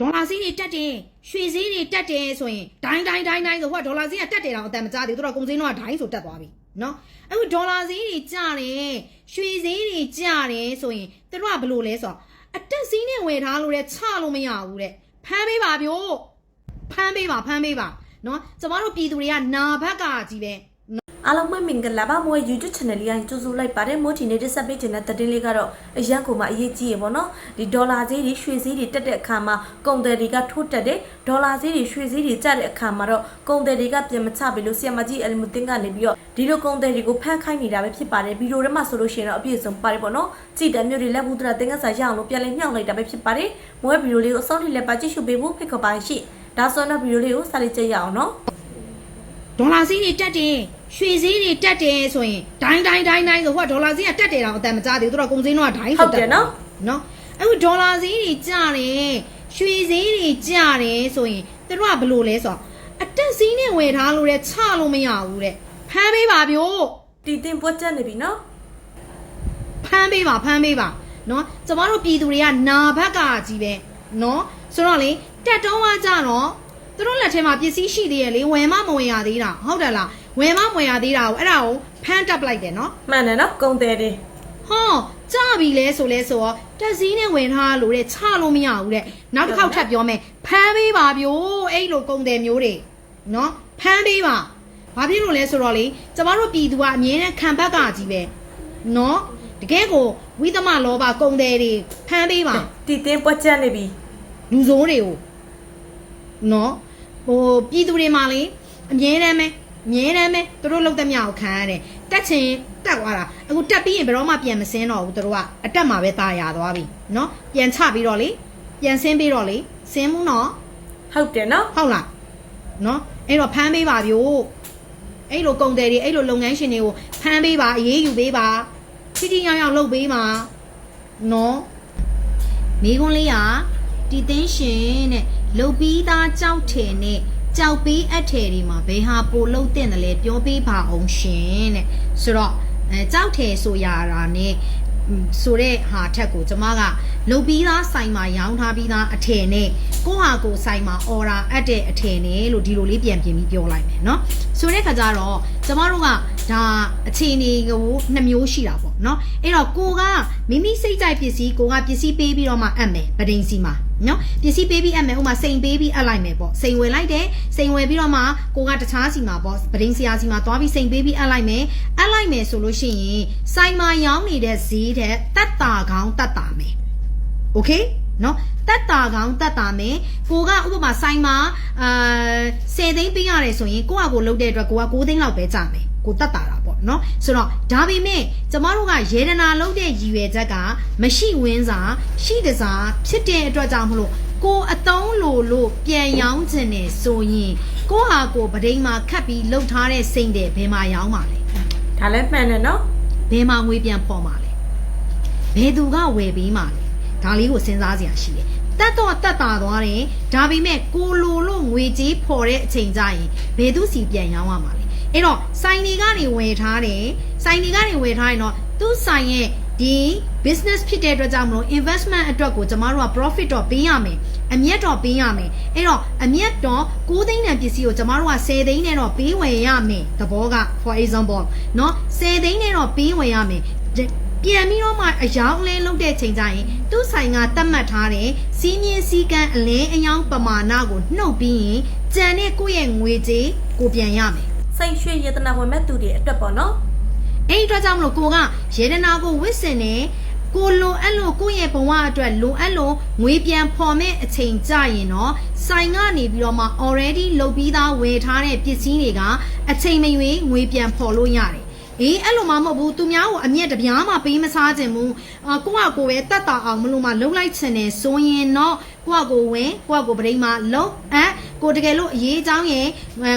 ဒေါ်လာဈေးတွေတက်တယ်ရွှေဈေးတွေတက်တယ်ဆိုရင်ဒိုင်းဒိုင်းဒိုင်းဒိုင်းဆိုဟိုကဒေါ်လာဈေးကတက်တယ်တော့အတန်မကြသေးဘူးသူတို့ကကုန်စည်တော့ဒိုင်းဆိုတက်သွားပြီနော်အခုဒေါ်လာဈေးတွေကျတယ်ရွှေဈေးတွေကျတယ်ဆိုရင်သူတို့ကဘယ်လိုလဲဆိုတော့အတက်ဈေးနဲ့ဝယ်ထားလို့တဲ့ချလို့မရဘူးတဲ့ဖမ်းပေးပါဗျို့ဖမ်းပေးပါဖမ်းပေးပါနော်ကျမတို့ပြည်သူတွေကနာဘက်ကကြီးပဲ အားလုံးမင်္ဂလာပါမိုး YouTube channel လေးကိုကြိုဆိုလိုက်ပါတယ်မိုးဒီနေ့တက်ဆက်ပေးခြင်းတဲ့သတင်းလေးကတော့အရန်ကိုမှအရေးကြီးရေပေါ့နော်ဒီဒေါ်လာဈေးတွေရွှေဈေးတွေတက်တဲ့အခါမှာကုန်တယ်တွေကထိုးတက်တယ်ဒေါ်လာဈေးတွေရွှေဈေးတွေကျတဲ့အခါမှာတော့ကုန်တယ်တွေကပြန်မချပြီလို့ဆီယမကြီးအလမတင်ကနေပြီးတော့ဒီလိုကုန်တယ်တွေကိုဖမ်းခိုင်းနေတာပဲဖြစ်ပါတယ်ဗီဒီယိုထဲမှာဆိုလို့ရှိရင်တော့အပြည့်အစုံပါတယ်ပေါ့နော်ကြည်တယ်မျိုးတွေလက်ဘူးတရာတင်ကစားရအောင်လို့ပြန်လည်မြှောက်လိုက်တာပဲဖြစ်ပါတယ်မိုးရဲ့ဗီဒီယိုလေးကိုအဆုံးထိလည်းပါကြည့်ရှုပေးဖို့ဖိတ်ခေါ်ပါရှိဒါဆိုတော့ဗီဒီယိုလေးကိုစလိုက်ကြရအောင်နော် ဒေါ်လာဈေးတွေတက်တယ်ရွှေဈေးတွေတက်တယ်ဆိုရင်ဒိုင်းဒိုင်းဒိုင်းဒိုင်းဆိုဟိုကဒေါ်လာဈေးကတက်တယ်တော့အတန်မကြသေးဘူးသူတို့ကကုန်စည်တော့ဒိုင်းဟုဆိုတ်တက်တယ်နော်နော်အခုဒေါ်လာဈေးတွေကျတယ်ရွှေဈေးတွေကျတယ်ဆိုရင်သူတို့ကဘယ်လိုလဲဆိုတော့အတက်ဈေးနဲ့ဝယ်ထားလို့တဲ့ချလို့မရဘူးတဲ့ဖမ်းပေးပါဗျို့တီတင်ပွက်ချက်နေပြီနော်ဖမ်းပေးပါဖမ်းပေးပါနော်ကျမတို့ပြည်သူတွေကနာဘက်ကကြီးပဲနော်ဆိုတော့လေတက်တုံးကကြတော့ သူတို့လက်ထဲမှာပစ္စည်းရှိသေးရဲ့လေဝယ်မမဝယ်ရသေးတာဟုတ်တယ်လားဝယ်မမဝယ်ရသေးတာကိုအဲ့ဒါကိုဖမ်းတက်ပလိုက်တယ်နော်မှန်တယ်နော်ကုန်တယ်တယ်ဟောကြပြီလဲဆိုလဲဆိုတော့တက်စည်းနဲ့ဝင်ထားလို့တဲ့ချလို့မရဘူးတဲ့နောက်တစ်ခေါက်ထပ်ပြောမယ်ဖမ်းပေးပါဗျို့အဲ့လိုကုံတယ်မျိုးတွေနော်ဖမ်းပေးပါဘာဖြစ်လို့လဲဆိုတော့လေကျမတို့ပြည်သူကအမြဲတမ်းခံဘက်ကကြီးပဲနော်တကယ်ကိုဝိသမလောဘကုံတယ်တွေဖမ်းပေးပါတီတင်ပွက်ချက်နေပြီလူဆိုးတွေကိုနော် ဟိုပြည်သူတွေမှာလေအမြဲတမ်းပဲအမြဲတမ်းပဲသူတို့လောက်တဲ့မြောက်ခံရတယ်တက်ချင်တက်သွားတာအခုတက်ပြီးရင်ဘယ်တော့မှပြန်မစင်းတော့ဘူးသူတို့ကအတက်မှာပဲตายရသွားပြီနော်ပြန်ချပြီးတော့လေပြန်ဆင်းပြီးတော့လေဆင်းမှုနော် ဟုတ်တယ်နော် ဟုတ်လားနော်အဲ့တော့ဖမ်းပေးပါဗျို့အဲ့လိုကုန်တယ်တွေအဲ့လိုလုပ်ငန်းရှင်တွေကိုဖမ်းပေးပါအေးအေးယူပေးပါထိထိရောက်ရောက်လုပ်ပေးပါနော် မိခွန်းလေးဟာတည်သိန်းရှင်တဲ့ လုတ်ပြီးသားကြောက်ထည်နဲ့ကြောက်ပေးအပ်ထည်တွေမှာဘယ်ဟာပိုလုတ်တဲ့တယ်လဲပြောပေးပါအောင်ရှင်တဲ့ဆိုတော့အဲကြောက်ထည်ဆိုရတာနဲ့อืมဆိုတဲ့ဟာထက်ကိုကျမကလုတ်ပြီးသားဆိုင်မှာရောင်းထားပြီးသားအထည်နဲ့ကိုယ့်ဟာကိုယ်ဆိုင်မှာအော်ဒါအပ်တဲ့အထည်နဲ့လို့ဒီလိုလေးပြန်ပြင်ပြီးပြောလိုက်မယ်เนาะဆိုတဲ့ခါကျတော့ ကျမတို့ကဒါအခြေအနေကိုနှစ်မျိုးရှိတာပေါ့เนาะအဲ့တော့ကိုကမိမိစိတ်ကြိုက်ပစ္စည်းကိုကပစ္စည်းပေးပြီးတော့မှအပ်မယ်ပဒိန်စီမှာနော်ပစ္စည်းပေးပြီးအပ်မယ်ဥမာစိန်ပေးပြီးအပ်လိုက်မယ်ပေါ့စိန်ဝယ်လိုက်တယ်စိန်ဝယ်ပြီးတော့မှကိုကတခြားစီမှာပေါ့ပဒိန်ဆရာစီမှာသွားပြီးစိန်ပေးပြီးအပ်လိုက်မယ်အပ်လိုက်မယ်ဆိုလို့ရှိရင်ဆိုင်မှာရောင်းနေတဲ့ဈေးတဲ့တက်တာကောင်းတက်တာမယ်โอเค နော်တက်တာကောင်းတက်တာမယ်ကိုကဥပမာဆိုင်မှာအာ10သိန်းပေးရတယ်ဆိုရင်ကိုကကိုလုတ်တဲ့အတွက်ကိုက9သိန်းလောက်ပဲကြမယ်ကိုတက်တာတာပေါ့နော်ဆိုတော့ဒါပေမဲ့ကျမတို့ကရေဒနာလုပ်တဲ့ရည်ရွယ်ချက်ကမရှိဝင်းစာရှိတစားဖြစ်တဲ့အတွက်ကြောင့်မလို့ကိုအတုံးလိုလို့ပြန်ရောင်းခြင်းနဲ့ဆိုရင်ကိုဟာကိုပဒိန်မှာခတ်ပြီးလှုပ်ထားတဲ့စိတ်တဲ့ဘယ်မှာရောင်းပါလဲဒါလည်းမှန်တယ်နော်ဘယ်မှာငွေပြန်ပေါ်မှာလဲဘယ်သူကဝယ်ပေးမှာလဲ ဒါလေးကိုစဉ်းစားစရာရှိတယ်တက်တော့တက်တာသွားတယ်ဒါပေမဲ့ကိုလိုလို့ငွေကြေးဖော်တဲ့အချိန်ကျရင်ဘယ်သူစီပြန်ရောင်းရမှာလဲအဲ့တော့ဆိုင်တွေကနေဝယ်ထားတယ်ဆိုင်တွေကနေဝယ်ထားရင်တော့သူ့ဆိုင်ရဲ့ဒီ business ဖြစ်တဲ့အတွက်ကြောင့်မလို့ investment အတွက်ကိုကျမတို့က profit တော့ပေးရမယ်အမြတ်တော့ပေးရမယ်အဲ့တော့အမြတ်တော့9သိန်းတန်ပစ္စည်းကိုကျမတို့က10သိန်းနဲ့တော့ပေးဝယ်ရမယ်သဘောက for example เนาะ10သိန်းနဲ့တော့ပေးဝယ်ရမယ်ဒီ ပြန်ပြီးတော့မှအယောင်လဲလုပ်တဲ့ချိန်ကျရင်သူ့ဆိုင်ကတတ်မှတ်ထားတဲ့စီးမြင့်စည်းကမ်းအလဲအယောင်ပမာဏကိုနှုတ်ပြီးရင်ကြံတဲ့ကိုယ့်ရဲ့ငွေကြေးကိုပြန်ရမယ်စိတ်ရွှေယေတနာဝင်မဲ့သူတွေအတွက်ပေါ့နော်အဲ့ဒီအတွက်ကြောင့်မလို့ကိုကရေဒနာကိုဝစ်စင်နေကိုလိုအပ်လို့ကိုယ့်ရဲ့ဘဝအတွက်လိုအပ်လို့ငွေပြန်ဖော်မဲ့အချိန်ကြရင်တော့ဆိုင်ကနေပြီးတော့မှ already လုပ်ပြီးသားဝယ်ထားတဲ့ပစ္စည်းတွေကအချိန်မရွေးငွေပြန်ဖော်လို့ရတယ် အေးအဲ့လိုမှမဟုတ်ဘူးသူများကိုအမျက်တပြားမှပေးမစားခြင်းဘူးအာကိုကကိုပဲတတ်တာအောင်မလို့မှလှုပ်လိုက်ချင်တယ်ဆိုရင်တော့ ကိုကကိုဝင်ကိုကကိုပရိမှာလှုပ်အဲကိုတကယ်လို့အရေးအကြောင်းရင်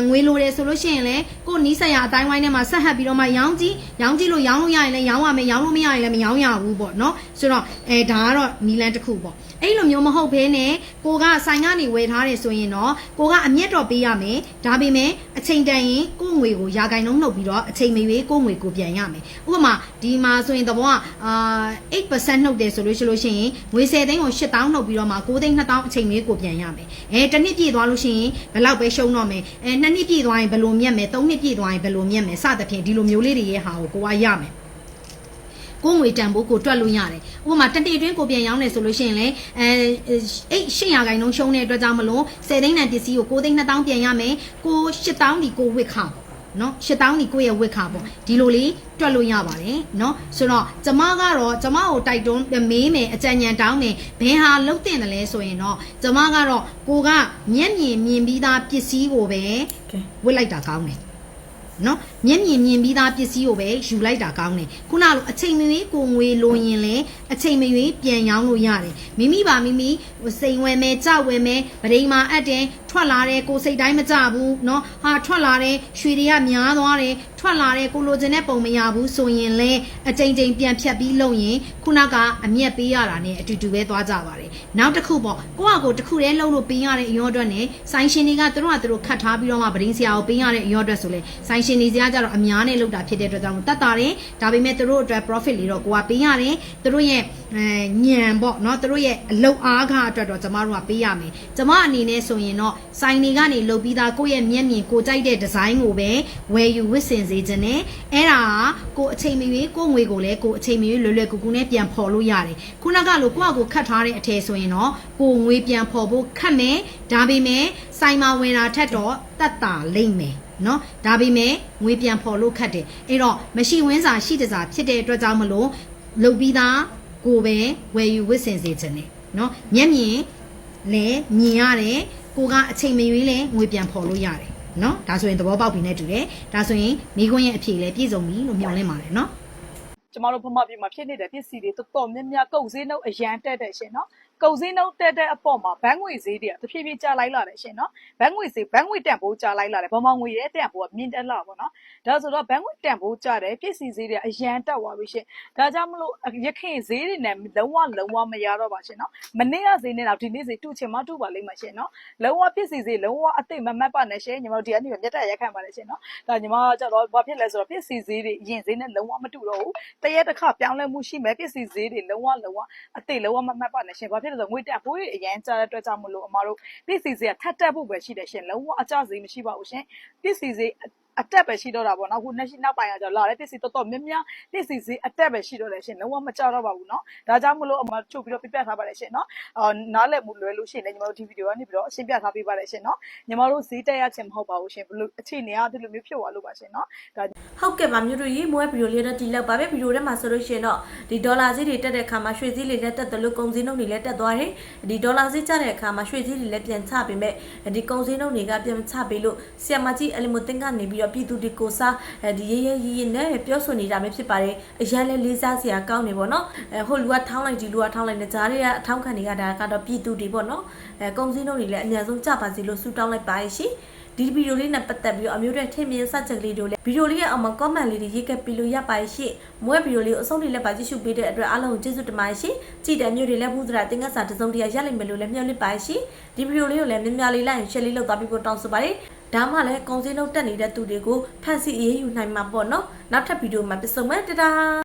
ငွေလိုတယ်ဆိုလို့ရှိရင်လည်းကိုနီးစက်ရအတိုင်းဝိုင်းထဲမှာဆက်ဟပ်ပြီးတော့မှရောင်းကြည့်ရောင်းကြည့်လို့ရောင်းလို့ရရင်လည်းရောင်းရမယ်ရောင်းလို့မရရင်လည်းမရောင်းရဘူးပေါ့နော်ဆိုတော့အဲဒါကတော့နီလန်တစ်ခုပေါ့အဲ့လိုမျိုးမဟုတ်ဘဲနဲ့ကိုကဆိုင်ကနေဝယ်ထားတယ်ဆိုရင်တော့ကိုကအမျက်တော့ပေးရမယ်ဒါပေမဲ့အချိန်တန်ရင်ကိုငွေကိုရာဂိုင်နှုန်းနှုတ်ပြီးတော့အချိန်မရွေးကိုငွေကိုပြန်ရမယ်ဥပမာဒီမှာဆိုရင်သဘောကအာ8%နှုတ်တယ်ဆိုလို့ရှိလို့ရှိရင်ငွေ10သိန်းကို8000နှုတ်ပြီးတော့မှ9သိန်း2000အချိန်မရွေးကိုပြန်ရမယ်အဲတစ်နှစ်ပြည့်သွားလို့ရှိရင်ဘယ်လောက်ပဲရှုံးတော့မယ်အဲနှစ်နှစ်ပြည့်သွားရင်ဘယ်လိုမြတ်မယ်သုံးနှစ်ပြည့်သွားရင်ဘယ်လိုမြတ်မယ်စသဖြင့်ဒီလိုမျိုးလေးတွေရဲ့ဟာကိုကိုကရမယ်ကိုယ်ငွေတန်ဖို့ကိုတွက်လို့ရတယ်။ဥပမာတတိအတွင်းကိုပြန်ရောင်းနေဆိုလို့ရှိရင်လေအဲအဲ့800ခိုင်နှုန်းရှုံးတဲ့အတွက်ကြောင့်မလို့10သိန်းတန်ပစ္စည်းကို9သိန်း2000ပြန်ရမယ်။ကို8000ဒီကိုဝစ်ခါ ပေါ့နော်8000ဒီကိုရဲ့ဝစ်ခါပေါ့ဒီလိုလေးတွက်လို့ရပါတယ်နော်ဆိုတော့ကျမကတော့ကျမကိုတိုက်တွန်းမေးမယ်အကြံဉာဏ်တောင်းမယ်ဘယ်ဟာလုတ်တင်တယ်လဲဆိုရင်တော့ကျမကတော့ကိုကမျက်မြင်မြင်ပြီးသားပစ္စည်းကိုပဲကဲဝစ်လိုက်တာကောင်းတယ် နော်မျက်မြင်မြင်ပြီးသားပစ္စည်းကိုပဲယူလိုက်တာကောင်းတယ်ခုနလိုအချိန်မရွေးကိုငွေလိုရင်လဲအချိန်မရွေးပြန်ရောင်းလို့ရတယ်မိမိပါမိမိစိန်ဝယ်မယ်ကြောက်ဝယ်မယ်ဗရိမာအပ်တယ်ထွက်လာတယ်ကိုစိတ်တိုင်းမကြဘူးနော်ဟာထွက်လာတယ်ရွှေတွေကများသွားတယ် ထွက်လာတယ်ကိုလိုချင်တဲ့ပုံမရဘူးဆိုရင်လဲအချိန်ချင်းပြန်ဖြတ်ပြီးလုပ်ရင်ခုနကအမျက်ပေးရတာ ਨੇ အတူတူပဲသွားကြပါတယ်နောက်တစ်ခုပေါ့ကိုယ့်အကိုတစ်ခုတည်းလှုပ်လို့ပေးရတဲ့အရောအတွက် ਨੇ ဆိုင်ရှင်တွေကသူတို့ကသူတို့ခတ်ထားပြီးတော့မှဗရင်ဆရာကိုပေးရတဲ့အရောအတွက်ဆိုလဲဆိုင်ရှင်တွေစရာကြတော့အများနဲ့လုပ်တာဖြစ်တဲ့အတွက်ကြောင့်တတ်တာတယ်ဒါပေမဲ့သူတို့အတွက် profit လေးတော့ကိုကပေးရတယ်သူတို့ရဲ့ အဲညံပေါ့เนาะသူတို့ရဲ့အလုတ်အားခအတွက်တော့ကျမတို့ကပေးရမယ်ကျမအနေနဲ့ဆိုရင်တော့ဆိုင်တွေကနေလုပ်ပြီးသားကိုယ့်ရဲ့မျက်မြင်ကိုကြိုက်တဲ့ဒီဇိုင်းကိုပဲဝယ်ယူဝစ်စင်စေခြင်းနဲ့အဲ့ဒါကကိုအချိန်မရွေးကိုငွေကိုလည်းကိုအချိန်မရွေးလွယ်လွယ်ကူကူနဲ့ပြန်ဖော်လို့ရတယ်ခုနကလိုကိုယ့်အကိုခတ်ထားတဲ့အထည်ဆိုရင်တော့ကိုငွေပြန်ဖော်ဖို့ခက်မယ်ဒါပေမဲ့ဆိုင်မှာဝင်တာထက်တော့တတ်တာလိမ့်မယ်နော်ဒါပေမဲ့ငွေပြန်ဖော်လို့ခက်တယ်အဲ့တော့မရှိဝင်းစာရှိတစားဖြစ်တဲ့အတွက်ကြောင့်မလို့လုပ်ပြီးသား ကိုပဲဝယ်ယူဝစ်စင်စေခြင်းနဲ့နော်မျက်မြင်လဲမြင်ရတယ်ကိုကအချိန်မရွေးလဲငွေပြန်ဖော်လို့ရတယ်နော်ဒါဆိုရင်သဘောပေါက်ပြီနဲ့တူတယ်ဒါဆိုရင်မိခွန်းရဲ့အဖြေလဲပြည့်စုံပြီလို့မျှော်လင့်ပါတယ်နော်ကျမတို့ဖမပြည်မှာဖြစ်နေတဲ့ပစ္စည်းတွေတော်တော်များများကုန်စည်နှုန်းအရန်တက်တယ်ရှင်နော် ကုန်စည်နှုန်းတက်တဲ့အပေါ်မှာဘဏ်ငွေဈေးတွေကတဖြည်းဖြည်းကျလိုက်လာတယ်ရှင်နော်ဘဏ်ငွေဈေးဘဏ်ငွေတန်ဖိုးကျလိုက်လာတယ်ဗမာငွေရဲ့တန်ဖိုးကမြင့်တက်လာပါတော့ဒါဆိုတော့ဘဏ်ငွေတန်ဖိုးကျတယ်ပစ္စည်းဈေးတွေကအရန်တက်သွားပြီရှင်ဒါကြောင့်မလို့ရခင်ဈေးတွေနဲ့လုံးဝလုံးဝမရတော့ပါရှင်နော်မနေ့ကဈေးနဲ့တော့ဒီနေ့ဈေးတူချင်မှတူပါလိမ့်မယ်ရှင်နော်လုံးဝပစ္စည်းဈေးလုံးဝအသိမမတ်ပါနဲ့ရှင်ညီမတို့ဒီကနေ့မြတ်တက်ရက်ခံပါတယ်ရှင်နော်ဒါညီမကကြတော့ဘာဖြစ်လဲဆိုတော့ပစ္စည်းဈေးတွေအရင်ဈေးနဲ့လုံးဝမတူတော့ဘူးတရက်တစ်ခါပြောင်းလဲမှုရှိမယ်ပစ္စည်းဈေးတွေလုံးဝလုံးဝအသိလုံးဝမမှတ်ပါနဲ့ရှင်ဘာဖြစ်လဲဆိုတော့ငွေတက်ဖိုးတွေအရင်ကြားတဲ့အတွက်ကြောင့်မလို့အမတို့ပစ္စည်းဈေးကထပ်တက်ဖို့ပဲရှိတယ်ရှင်လုံးဝအကျဈေးမရှိပါဘူးရှင်ပစ္စည်းဈေး အတက်ပဲရှိတော့တာပေါ့နော်အခုနှစ်ရှိနောက်ပိုင်းကကျတော့လာတဲ့တစ်စီတော်တော်များများတစ်စီစီအတက်ပဲရှိတော့တယ်ရှင်လုံးဝမကြောက်တော့ပါဘူးနော်ဒါကြောင့်မလို့အမချုပ်ပြီးတော့ပြပြထားပါတယ်ရှင်နော်အော်နားလည်မှုလွယ်လို့ရှိရင်လည်းညီမတို့ဒီဗီဒီယိုကနေပြီးတော့အရှင်းပြထားပေးပါတယ်ရှင်နော်ညီမတို့ဈေးတက်ရချင်မဟုတ်ပါဘူးရှင်ဘလို့အခြေအနေကဒီလိုမျိုးဖြစ်သွားလို့ပါရှင်နော်ဒါဟုတ်ကဲ့ပါမြို့တို့ရေးမွဲဗီဒီယိုလေးတော့ဒီလောက်ပါပဲဗီဒီယိုထဲမှာဆိုလို့ရှိရင်တော့ဒီဒေါ်လာဈေးတွေတက်တဲ့အခါမှာရွှေဈေးတွေလည်းတက်တယ်လို့ကုန်ဈေးနှုန်းတွေလည်းတက်သွားတယ်ဒီဒေါ်လာဈေးကျတဲ့အခါမှာရွှေဈေးတွေလည်းပြန်ချပေမဲ့ဒီကုန်ဈေးနှုန်းတွေကပြန်ချပေးလို့ဆီယမကြီးအလီမိုတင်ကနေပြီးတော့ပြည်သူတွေကိုစားဒီရဲရဲရီရီနဲ့ပြောဆိုနေတာပဲဖြစ်ပါတယ်အရန်လည်းလေးစားစရာကောင်းနေပေါ့နော်အဲဟိုလူကထောင်းလိုက်ဒီလူကထောင်းလိုက်နေကြားတွေကအထောင်းခံတွေကဒါကတော့ပြည်သူတွေပေါ့နော်အဲကုန်စည်နှုန်းတွေလည်းအများဆုံးကျပါစေလို့ဆုတောင်းလိုက်ပါရှင်ဒီဗီဒီယိုလေးနဲ့ပတ်သက်ပြီးတော့အမျိုးတွေထင်မြင်စချက်ကလေးတို့လည်းဗီဒီယိုလေးရဲ့အောက်မှာ comment လေးတွေရေးခဲ့ပြီးလို့ရပါရှင့်မွေးဗီဒီယိုလေးကိုအဆုံးထိလည်းပါကြည့်ရှုပေးတဲ့အတွက်အားလုံးကိုကျေးဇူးတင်ပါတယ်ရှင်ကြည့်တဲ့မျိုးတွေလည်းဘူးသရာတင်ကစားတစ်စုံတရာရလိမ့်မယ်လို့လည်းမျှော်လင့်ပါတယ်ရှင်ဒီဗီဒီယိုလေးကိုလည်းများများလေးလိုက်ရင် share လေးလုပ်သွားပြီးဖို့တောင်းဆိုပါတယ် ဒါမှလည်းကုန်စည်နှုန်းတက်နေတဲ့သူတွေကိုဖန်စီအေးအေးယူနိုင်မှာပေါ့နော်နောက်ထပ်ဗီဒီယိုမှာပြန်ဆုံမယ်တဒါ